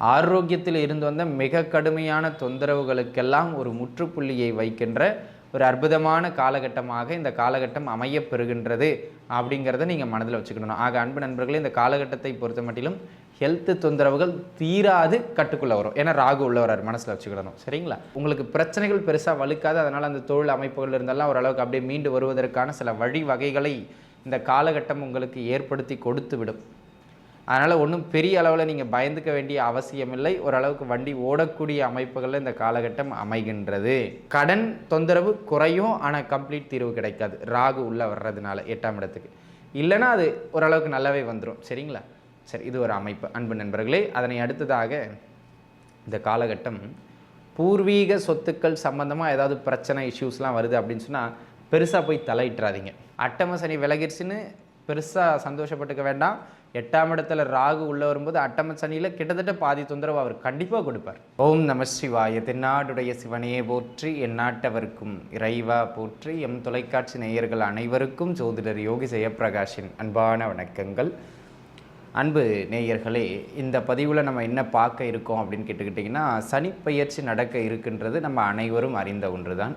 ஆரோக்கியத்தில் இருந்து வந்த மிக கடுமையான தொந்தரவுகளுக்கெல்லாம் ஒரு முற்றுப்புள்ளியை வைக்கின்ற ஒரு அற்புதமான காலகட்டமாக இந்த காலகட்டம் அமையப் பெறுகின்றது அப்படிங்கிறத நீங்கள் மனதில் வச்சுக்கணும். ஆக அன்பு நண்பர்களே இந்த காலகட்டத்தை பொறுத்த மட்டிலும் ஹெல்த்து தொந்தரவுகள் தீராது கட்டுக்குள்ளே வரும். ஏன்னா ராகு உள்ளவரார் மனசில் வச்சுக்கிடணும் சரிங்களா? உங்களுக்கு பிரச்சனைகள் பெருசாக வலுக்காது. அதனால் அந்த தொழில் அமைப்புகள் இருந்தெல்லாம் ஓரளவுக்கு அப்படியே மீண்டு வருவதற்கான சில வழிவகைகளை இந்த காலகட்டம் உங்களுக்கு ஏற்படுத்தி கொடுத்து விடும் அதனால் ஒன்றும் பெரிய அளவில் நீங்கள் பயந்துக்க வேண்டிய அவசியமில்லை. ஓரளவுக்கு வண்டி ஓடக்கூடிய அமைப்புகளில் இந்த காலகட்டம் அமைகின்றது. கடன் தொந்தரவு குறையும் ஆனால் கம்ப்ளீட் தீர்வு கிடைக்காது. ராகு உள்ளே வர்றதுனால எட்டாம் இடத்துக்கு. இல்லைன்னா அது ஓரளவுக்கு நல்லாவே வந்துடும் சரிங்களா? சரி இது ஒரு அமைப்பு. அன்பு நண்பர்களே அதனை அடுத்ததாக இந்த காலகட்டம் பூர்வீக சொத்துக்கள் சம்மந்தமாக ஏதாவது பிரச்சனை இஷ்யூஸ்லாம் வருது அப்படின்னு சொன்னால் பெருசாக போய் தலையிட்டுறாதீங்க அட்டம சனி விலகிருச்சுன்னு பெருசாக சந்தோஷப்பட்டுக்க வேண்டாம். எட்டாம் இடத்துல ராகு உள்ளே வரும்போது அட்டம சனியில் கிட்டத்தட்ட பாதி தொந்தரவு அவர் கண்டிப்பாக கொடுப்பார். ஓம் நம சிவாய. தென்னாடுடைய சிவனையே போற்றி எந்நாட்டவருக்கும் இறைவா போற்றி. எம் தொலைக்காட்சி நேயர்கள் அனைவருக்கும் ஜோதிடர் யோகி ஜெயப்பிரகாஷின் அன்பான வணக்கங்கள். அன்பு நேயர்களே இந்த பதிவில் நம்ம என்ன பார்க்க இருக்கோம் அப்படின்னு கேட்டுக்கிட்டிங்கன்னா சனிப்பயிற்சி நடக்க இருக்கின்றது நம்ம அனைவரும் அறிந்த ஒன்று தான்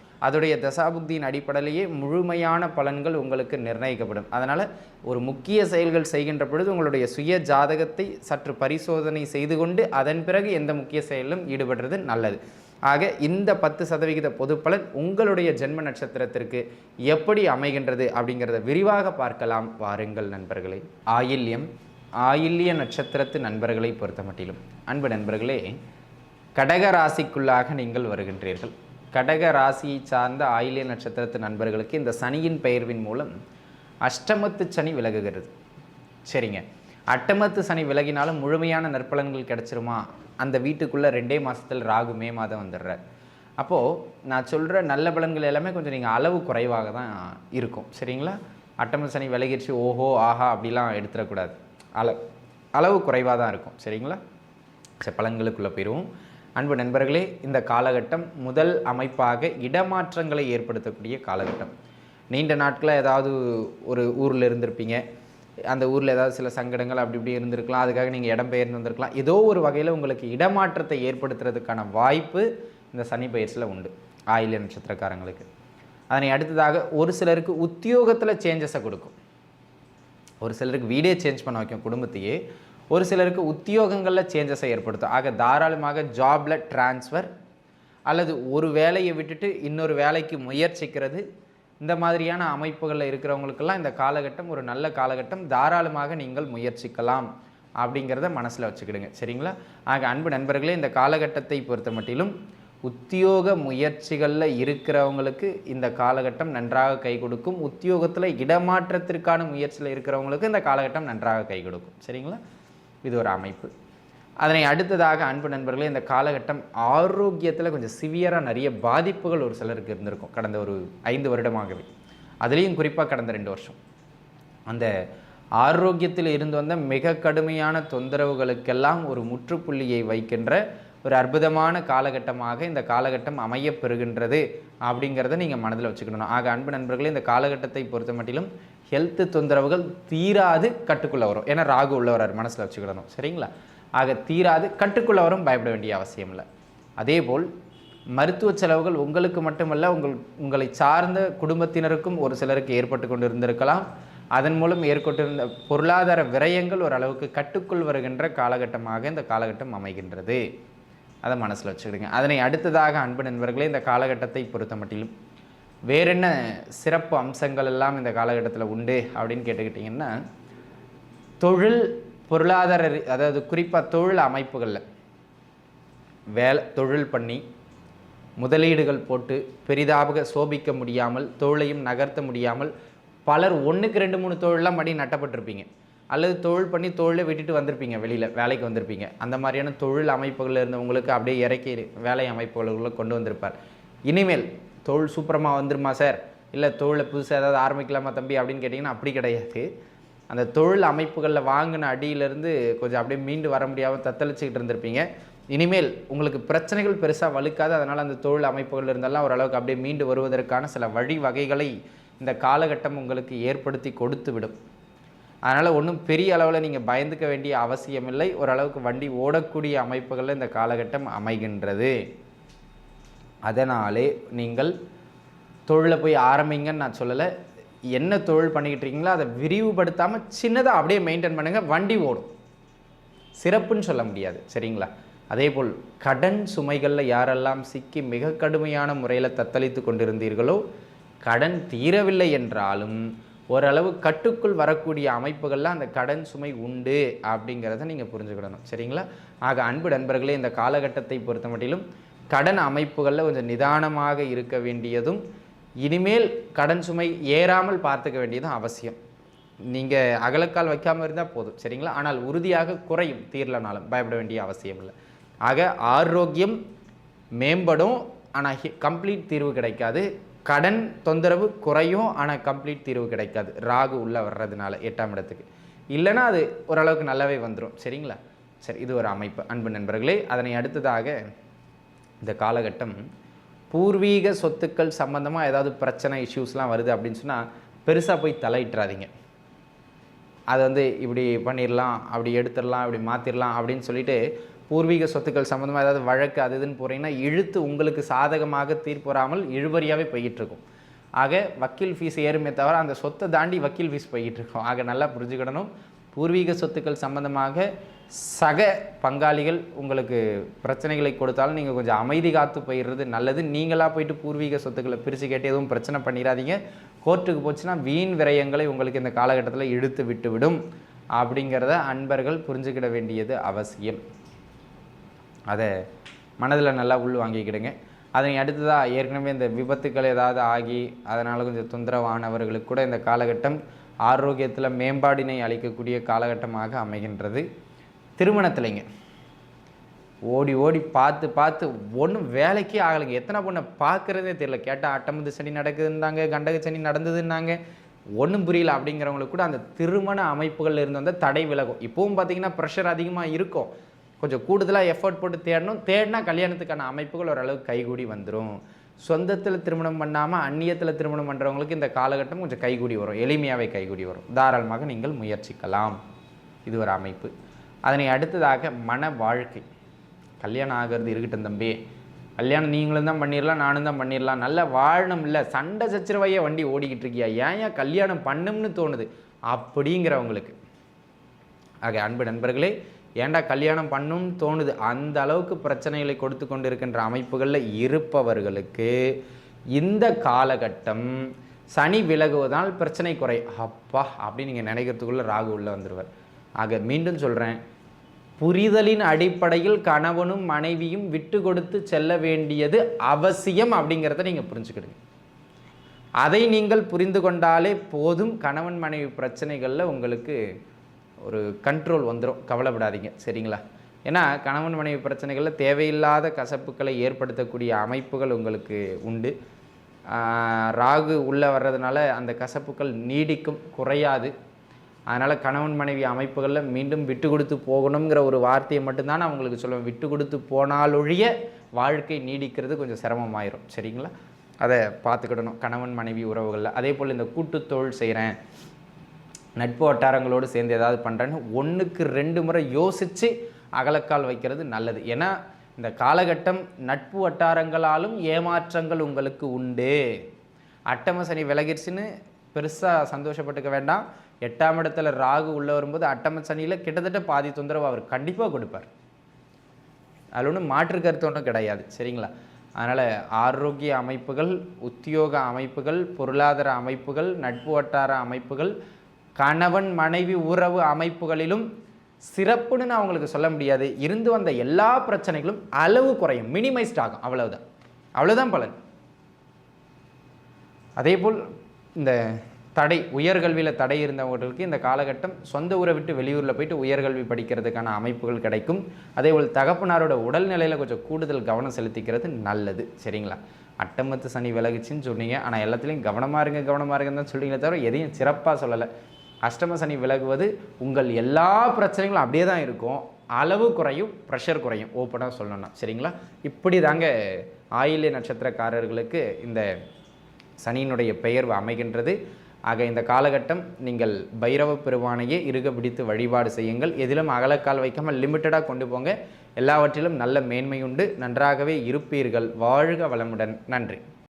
அதோடைய தசாபுக்தியின் அடிப்படையிலேயே முழுமையான பலன்கள் உங்களுக்கு நிர்ணயிக்கப்படும். அதனால் ஒரு முக்கிய செயல்கள் செய்கின்ற பொழுது உங்களுடைய சுய ஜாதகத்தை சற்று பரிசோதனை செய்து கொண்டு அதன் பிறகு எந்த முக்கிய செயலிலும் ஈடுபடுறது நல்லது. ஆக இந்த பத்து சதவிகித பொதுப்பலன் உங்களுடைய ஜென்ம நட்சத்திரத்திற்கு எப்படி அமைகின்றது அப்படிங்கிறத விரிவாக பார்க்கலாம். வாருங்கள் நண்பர்களே. ஆயில்யம் ஆயில்ய நட்சத்திரத்து நண்பர்களை பொறுத்த மட்டிலும் அன்பு நண்பர்களே கடக ராசிக்குள்ளாக நீங்கள் வருகின்றீர்கள். கடக ராசியை சார்ந்த ஆயிலிய நட்சத்திரத்து நண்பர்களுக்கு இந்த சனியின் பெயர்வின் மூலம் அஷ்டமத்து சனி விலகுகிறது. சரிங்க. அட்டமத்து சனி விலகினாலும் முழுமையான நற்பலன்கள் கிடைச்சிருமா? அந்த வீட்டுக்குள்ளே ரெண்டே மாதத்தில் ராகு மே மாதம் வந்துடுறார். அப்போது நான் சொல்கிற நல்ல பலன்கள் எல்லாமே கொஞ்சம் நீங்கள் அளவு குறைவாக தான் இருக்கும். சரிங்களா? அட்டமத்து சனி விலகிடுச்சு ஓஹோ ஆஹா அப்படிலாம் எடுத்துடக்கூடாது. அள அளவு குறைவாக தான் இருக்கும். சரிங்களா? சரி பலன்களுக்குள்ளே போயிடுவோம். அன்பு நண்பர்களே இந்த காலகட்டம் முதல் அமைப்பாக இடமாற்றங்களை ஏற்படுத்தக்கூடிய காலகட்டம். நீண்ட நாட்களாக ஏதாவது ஒரு ஊரில் இருந்திருப்பீங்க. அந்த ஊரில் ஏதாவது சில சங்கடங்கள் அப்படி இப்படி இருந்திருக்கலாம். அதுக்காக நீங்கள் இடம் பெயர்ந்து வந்திருக்கலாம். ஏதோ ஒரு வகையில் உங்களுக்கு இடமாற்றத்தை ஏற்படுத்துறதுக்கான வாய்ப்பு இந்த சனி பயிற்சியில் உண்டு. ஆயில்ய நட்சத்திரக்காரங்களுக்கு. அதனை அடுத்ததாக ஒரு சிலருக்கு உத்தியோகத்தில் சேஞ்சஸை கொடுக்கும். ஒரு சிலருக்கு வீடே சேஞ்ச் பண்ண வைக்கும் குடும்பத்தையே. ஒரு சிலருக்கு உத்தியோகங்களில் சேஞ்சஸை ஏற்படுத்தும். ஆக தாராளமாக ஜாபில் ட்ரான்ஸ்ஃபர் அல்லது ஒரு வேலையை விட்டுட்டு இன்னொரு வேலைக்கு முயற்சிக்கிறது. இந்த மாதிரியான அமைப்புகளில் இருக்கிறவங்களுக்கெல்லாம் இந்த காலகட்டம் ஒரு நல்ல காலகட்டம். தாராளமாக நீங்கள் முயற்சிக்கலாம் அப்படிங்கிறத மனசில் வச்சுக்கிடுங்க. சரிங்களா? ஆக அன்பு நண்பர்களே இந்த காலகட்டத்தை பொறுத்த மட்டிலும் உத்தியோக முயற்சிகளில் இருக்கிறவங்களுக்கு இந்த காலகட்டம் நன்றாக கை கொடுக்கும். உத்தியோகத்தில் இடமாற்றத்திற்கான முயற்சியில் இருக்கிறவங்களுக்கு இந்த காலகட்டம் நன்றாக கை கொடுக்கும். சரிங்களா? இது ஒரு அமைப்பு. அதனை அடுத்ததாக அன்பு நண்பர்களே இந்த காலகட்டம் ஆரோக்கியத்தில் கொஞ்சம் சிவியராக நிறைய பாதிப்புகள் ஒரு சிலருக்கு இருந்திருக்கும் கடந்த ஒரு ஐந்து வருடமாகவே. அதுலேயும் குறிப்பாக கடந்த ரெண்டு வருஷம். அந்த ஆரோக்கியத்தில் இருந்து வந்த மிக கடுமையான தொந்தரவுகளுக்கெல்லாம் ஒரு முற்றுப்புள்ளியை வைக்கின்ற ஒரு அற்புதமான காலகட்டமாக இந்த காலகட்டம் அமையப் பெறுகின்றது அப்படிங்கிறத நீங்கள் மனதில் வச்சுக்கணும். ஆக அன்பு நண்பர்களே இந்த காலகட்டத்தை பொறுத்த மட்டிலும் ஹெல்த்து தொந்தரவுகள் தீராது கட்டுக்குள்ளே வரும். ஏன்னா ராகு உள்ளவரார் மனசில் வச்சுக்கிடணும். சரிங்களா? ஆக தீராது கட்டுக்குள்ளே வரும் பயப்பட வேண்டிய அவசியம் இல்லை. அதேபோல் மருத்துவ செலவுகள் உங்களுக்கு மட்டுமல்ல உங்கள் உங்களை சார்ந்த குடும்பத்தினருக்கும் ஒரு சிலருக்கு ஏற்பட்டு கொண்டு இருந்திருக்கலாம் அதன் மூலம் ஏற்பட்டிருந்த பொருளாதார விரயங்கள் ஓரளவுக்கு கட்டுக்குள் வருகின்ற காலகட்டமாக இந்த காலகட்டம் அமைகின்றது. அதை மனசில் வச்சுக்கிடுங்க. அதனை அடுத்ததாக அன்பு நண்பர்களே இந்த காலகட்டத்தை பொறுத்த மட்டிலும் வேறென்ன சிறப்பு அம்சங்கள் எல்லாம் இந்த காலகட்டத்தில் உண்டு அப்படின்னு கேட்டுக்கிட்டிங்கன்னா தொழில் பொருளாதார அதாவது குறிப்பாக தொழில் அமைப்புகளில். வேலை தொழில் பண்ணி முதலீடுகள் போட்டு பெரிதாக சோபிக்க முடியாமல் தொழிலையும் நகர்த்த முடியாமல் பலர் ஒன்றுக்கு ரெண்டு மூணு தொழிலெலாம் மடி நட்டப்பட்டிருப்பீங்க. அல்லது தொழில் பண்ணி தொழிலை விட்டுட்டு வந்திருப்பீங்க வெளியில் வேலைக்கு வந்திருப்பீங்க. அந்த மாதிரியான தொழில் அமைப்புகளில் இருந்தவங்களுக்கு அப்படியே இறக்கி வேலை அமைப்புகளுக்குள்ளே கொண்டு வந்திருப்பார். இனிமேல் தொழில் சூப்பரமாக வந்துருமா சார்? இல்லை தொழிலை புதுசாக ஏதாவது ஆரம்பிக்கலாமா தம்பி? அப்படின்னு கேட்டிங்கன்னா அப்படி கிடையாது. அந்த தொழில் அமைப்புகளில் வாங்கின அடியிலேருந்து கொஞ்சம் அப்படியே மீண்டு வர முடியாமல் தத்தளிச்சுக்கிட்டு இருந்திருப்பீங்க. இனிமேல் உங்களுக்கு பிரச்சனைகள் பெருசாக வலுக்காது. அதனால் அந்த தொழில் அமைப்புகள் இருந்தெல்லாம் ஓரளவுக்கு அப்படியே மீண்டு வருவதற்கான சில வழிவகைகளை இந்த காலகட்டம் உங்களுக்கு ஏற்படுத்தி கொடுத்து விடும் அதனால் ஒன்றும் பெரிய அளவில் நீங்கள் பயந்துக்க வேண்டிய அவசியமில்லை. ஓரளவுக்கு வண்டி ஓடக்கூடிய அமைப்புகளில் இந்த காலகட்டம் அமைகின்றது. அதனாலே நீங்கள் தொழிலை போய் ஆரம்பிங்கன்னு நான் சொல்லலை. என்ன தொழில் பண்ணிக்கிட்டு இருக்கீங்களோ அதை விரிவுபடுத்தாமல் சின்னதாக அப்படியே மெயின்டைன் பண்ணுங்கள் வண்டி ஓடும். சிறப்புன்னு சொல்ல முடியாது. சரிங்களா? அதே போல் கடன் சுமைகளில் யாரெல்லாம் சிக்கி மிக கடுமையான முறையில் தத்தளித்து கொண்டிருந்தீர்களோ கடன் தீரவில்லை என்றாலும் ஓரளவு கட்டுக்குள் வரக்கூடிய அமைப்புகளில் அந்த கடன் சுமை உண்டு அப்படிங்கிறத நீங்கள் புரிஞ்சுக்கிடணும். சரிங்களா? ஆக அன்பு நண்பர்களே இந்த காலகட்டத்தை பொறுத்த மட்டிலும் கடன் அமைப்புகளில் கொஞ்சம் நிதானமாக இருக்க வேண்டியதும் இனிமேல் கடன் சுமை ஏறாமல் பார்த்துக்க வேண்டியதும் அவசியம். நீங்கள் அகலக்கால் வைக்காமல் இருந்தால் போதும் சரிங்களா? ஆனால் உறுதியாக குறையும் தீரலனாலும் பயப்பட வேண்டிய அவசியம் இல்லை. ஆக ஆரோக்கியம் மேம்படும் ஆனால் கம்ப்ளீட் தீர்வு கிடைக்காது. கடன் தொந்தரவு குறையும் ஆனால் கம்ப்ளீட் தீர்வு கிடைக்காது. ராகு உள்ளே வர்றதுனால எட்டாம் இடத்துக்கு. இல்லைன்னா அது ஓரளவுக்கு நல்லாவே வந்துடும் சரிங்களா? சரி இது ஒரு அமைப்பு. அன்பு நண்பர்களே அதனை அடுத்ததாக இந்த காலகட்டம் பூர்வீக சொத்துக்கள் சம்மந்தமாக ஏதாவது பிரச்சனை இஷ்யூஸ்லாம் வருது அப்படின்னு சொன்னால் பெருசாக போய் தலையிட்டுறாதீங்க. அதை வந்து இப்படி பண்ணிடலாம் அப்படி எடுத்துடலாம் இப்படி மாற்றிடலாம் அப்படின்னு சொல்லிட்டு பூர்வீக சொத்துக்கள் சம்மந்தமாக ஏதாவது வழக்கு அது இதுன்னு போகிறீங்கன்னா இழுத்து உங்களுக்கு சாதகமாக தீர்ப்பு வராமல் இழுபறியாகவே போய்கிட்டுருக்கும் ஆக வக்கீல் ஃபீஸ் ஏறுமே தவிர அந்த சொத்தை தாண்டி வக்கீல் ஃபீஸ் போய்கிட்டு இருக்கோம் ஆக நல்லா புரிஞ்சுக்கிடணும். பூர்வீக சொத்துக்கள் சம்மந்தமாக சக பங்காளிகள் உங்களுக்கு பிரச்சனைகளை கொடுத்தாலும் நீங்கள் கொஞ்சம் அமைதி காத்து போயிடுறது நல்லது. நீங்களாக போயிட்டு பூர்வீக சொத்துக்களை பிரித்து கேட்டு எதுவும் பிரச்சனை பண்ணிடாதீங்க. கோர்ட்டுக்கு போச்சுன்னா வீண் விரயங்களை உங்களுக்கு இந்த காலகட்டத்தில் இழுத்து விட்டுவிடும். அப்படிங்கிறத அன்பர்கள் புரிஞ்சுக்கிட வேண்டியது அவசியம். அதை மனதில் நல்லா உள் வாங்கிக்கிடுங்க. அதனை அடுத்ததாக ஏற்கனவே இந்த விபத்துக்கள் ஏதாவது ஆகி அதனால் கொஞ்சம் தொந்தரவானவர்களுக்கு கூட இந்த காலகட்டம் ஆரோக்கியத்தில் மேம்பாடினை அளிக்கக்கூடிய காலகட்டமாக அமைகின்றது. திருமணத்திலைங்க. ஓடி ஓடி பார்த்து பார்த்து ஒன்றும் வேலைக்கே ஆகலைங்க. எத்தனை பொண்ணை பார்க்குறதே தெரியல. கேட்டால் அட்டமது சனி நடக்குதுன்னாங்க கண்டக சனி நடந்ததுன்னாங்க. ஒன்றும் புரியல அப்படிங்கிறவங்களுக்கு கூட அந்த திருமண அமைப்புகளில் இருந்து வந்த தடை விலகும். இப்போவும் பார்த்தீங்கன்னா ப்ரெஷர் அதிகமாக இருக்கும். கொஞ்சம் கூடுதலாக எஃபோர்ட் போட்டு தேடணும். தேடினா கல்யாணத்துக்கான அமைப்புகள் ஓரளவுக்கு கைகூடி வந்துடும் சொந்தத்தில் திருமணம் பண்ணாமல் அந்நியத்தில் திருமணம் பண்ணுறவங்களுக்கு இந்த காலகட்டம் கொஞ்சம் கைகூடி வரும். எளிமையாகவே கைகூடி வரும். தாராளமாக நீங்கள் முயற்சிக்கலாம். இது ஒரு அமைப்பு. அதனை அடுத்ததாக மன வாழ்க்கை. கல்யாணம் ஆகிறது இருக்கட்டும் தம்பி. கல்யாணம் நீங்களும் தான் பண்ணிடலாம் நானும் தான் பண்ணிடலாம் நல்லா வாழணும் இல்லை சண்டை சச்சரவையே வண்டி ஓடிக்கிட்டு இருக்கியா? ஏன் ஏன் கல்யாணம் பண்ணும்னு தோணுது. அப்படிங்கிறவங்களுக்கு. ஆக அன்பு நண்பர்களே ஏன்டா கல்யாணம் பண்ணும்னு தோணுது? அந்த அளவுக்கு பிரச்சனைகளை கொடுத்து கொண்டு இருக்கின்ற அமைப்புகளில் இருப்பவர்களுக்கு இந்த காலகட்டம் சனி விலகுவதால் பிரச்சனை குறை. அப்பா அப்படின்னு நீங்கள் நினைக்கிறதுக்குள்ளே ராகு உள்ளே வந்துடுவார் ஆக மீண்டும் சொல்கிறேன் புரிதலின் அடிப்படையில் கணவனும் மனைவியும் விட்டு கொடுத்து செல்ல வேண்டியது அவசியம் அப்படிங்கிறத நீங்கள் புரிஞ்சுக்கிடுங்க. அதை நீங்கள் புரிந்து கொண்டாலே போதும் கணவன் மனைவி பிரச்சனைகளில் உங்களுக்கு ஒரு கண்ட்ரோல் வந்துடும் கவலைப்படாதீங்க. சரிங்களா? ஏன்னா கணவன் மனைவி பிரச்சனைகளில் தேவையில்லாத கசப்புக்களை ஏற்படுத்தக்கூடிய அமைப்புகள் உங்களுக்கு உண்டு. ராகு உள்ளே வர்றதுனால அந்த கசப்புக்கள் நீடிக்கும் குறையாது. அதனால் கணவன் மனைவி அமைப்புகளில் மீண்டும் விட்டு கொடுத்து போகணுங்கிற ஒரு வார்த்தையை மட்டும்தான் நான் உங்களுக்கு சொல்லுவேன். விட்டு கொடுத்து போனாலொழிய வாழ்க்கை நீடிக்கிறது கொஞ்சம் சிரமமாயிரும். சரிங்களா? அதை பார்த்துக்கிடணும். கணவன் மனைவி உறவுகளில். அதே போல் இந்த கூட்டுத்தொழில் செய்கிறேன் நட்பு வட்டாரங்களோடு சேர்ந்து ஏதாவது பண்ணுறேன்னு ஒன்றுக்கு ரெண்டு முறை யோசித்து அகலக்கால் வைக்கிறது நல்லது. ஏன்னா இந்த காலகட்டம் நட்பு வட்டாரங்களாலும் ஏமாற்றங்கள் உங்களுக்கு உண்டு. அட்டம சனி விலகிருச்சுன்னு பெருசாக சந்தோஷப்பட்டுக்க வேண்டாம். எட்டாம் இடத்துல ராகு உள்ளே வரும்போது அட்டம சனியில் கிட்டத்தட்ட பாதி தொந்தரவு அவர் கண்டிப்பாக கொடுப்பார். அதில் ஒன்றும் மாற்று கருத்து ஒன்றும் கிடையாது சரிங்களா? அதனால் ஆரோக்கிய அமைப்புகள் உத்தியோக அமைப்புகள் பொருளாதார அமைப்புகள் நட்பு வட்டார அமைப்புகள் கணவன் மனைவி உறவு அமைப்புகளிலும் சிறப்புன்னு நான் உங்களுக்கு சொல்ல முடியாது. இருந்து வந்த எல்லா பிரச்சனைகளும் அளவு குறையும் மினிமைஸ்ட் ஆகும் அவ்வளவுதான். அவ்வளோதான் பலன். அதேபோல் இந்த தடை உயர்கல்வியில் தடை இருந்தவங்களுக்கு இந்த காலகட்டம் சொந்த ஊரை விட்டு வெளியூரில் போயிட்டு உயர்கல்வி படிக்கிறதுக்கான அமைப்புகள் கிடைக்கும். அதேபோல் தகப்பனாரோட உடல்நிலையில் கொஞ்சம் கூடுதல் கவனம் செலுத்திக்கிறது நல்லது. சரிங்களா? அட்டமத்து சனி விலகுச்சின்னு சொன்னீங்க. ஆனால் எல்லாத்துலேயும் கவனமாக இருங்க கவனமாக இருங்கன்னு தான் தவிர எதையும் சிறப்பாக சொல்லலை. அஷ்டம சனி விலகுவது உங்கள் எல்லா பிரச்சனைகளும் அப்படியே தான் இருக்கும். அளவு குறையும் ப்ரெஷர் குறையும். ஓப்பனாக சொல்லணும்னா. சரிங்களா? இப்படி தாங்க ஆயில்ய நட்சத்திரக்காரர்களுக்கு இந்த சனியினுடைய பெயர்வு அமைகின்றது. ஆக இந்த காலகட்டம் நீங்கள் பைரவ பெருமானையே இருக பிடித்து வழிபாடு செய்யுங்கள். எதிலும் அகலக்கால் வைக்காமல் லிமிட்டடாக கொண்டு போங்க. எல்லாவற்றிலும் நல்ல மேன்மையுண்டு. நன்றாகவே இருப்பீர்கள். வாழ்க வளமுடன். நன்றி.